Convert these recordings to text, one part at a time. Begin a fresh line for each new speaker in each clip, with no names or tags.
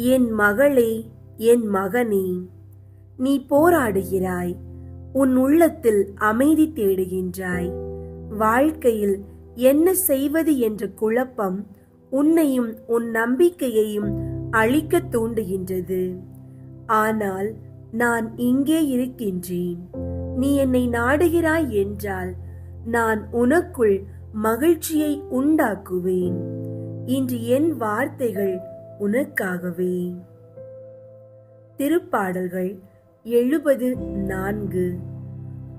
என் மகளே என் மகனே நீ போராடுகிறாய். உன் உள்ளத்தில் அமைதி தேடுகின்றாய். வாழ்க்கையில் என்ன செய்வது என்ற குழப்பம் உன்னையும் உன் நம்பிக்கையையும் அழிக்க தூண்டுகின்றது. ஆனால் நான் இங்கே இருக்கின்றேன். நீ என்னை நாடுகிறாய் என்றால் நான் உனக்குள் மகிழ்ச்சியை உண்டாக்குவேன். இன்று என் வார்த்தைகள் உனக்காகவே. திருப்பாடல்கள் எழுபது நான்கு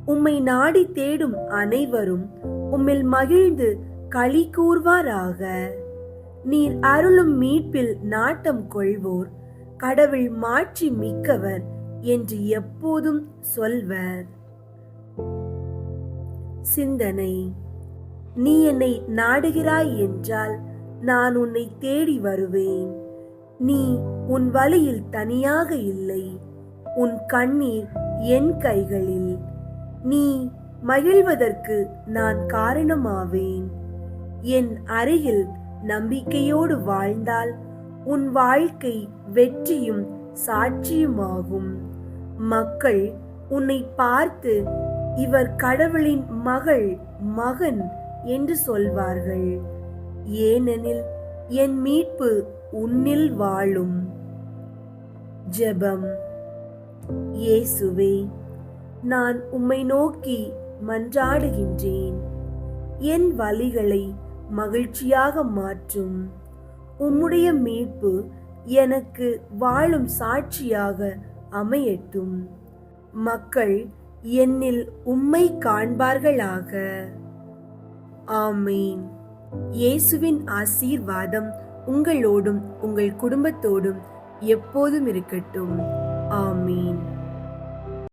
உம்மை நாடி தேடும் அனைவரும் உம்மில் மகிழ்ந்து களி கூர்வாராக. நீர் அருளும் மீட்பில் நாட்டம் கொள்வோர் கடவுள் மாட்சி மிக்கவர் என்று எப்போதும் சொல்வர். சிந்தனை நீ என்னை நாடுகிறாய் என்றால் நான் உன்னை தேடி வருவேன். நீ உன் வழியில் தனியாக இல்லை. உன் கண்ணீர் என் கைகளில். நீ மகிழ்வதற்கு நான் காரணமாவேன். என் அருகில் நம்பிக்கையோடு வாழ்ந்தால் உன் வாழ்க்கை வெற்றியும் சாட்சியுமாகும். மக்கள் உன்னை பார்த்து இவர் கடவுளின் மகள் மகன் என்று சொல்வார்கள். ஏனெனில் என் மீட்பு உன்னில் வாழும் ஜெபம். இயேசுவே நான் உம்மை நோக்கி மன்றாடுகின்றேன். என் வழிகளை மகிழ்ச்சியாக மாற்றும். உம்முடைய மீட்பு எனக்கு வாழும் சாட்சியாக அமையட்டும். மக்கள் என்னில் உம்மை காண்பார்களாக. ஆமீன். இயேசுவின் ஆசீர்வாதம் உங்களோடும் உங்கள் குடும்பத்தோடும் எப்போதும் இருக்கட்டும். ஆமீன்.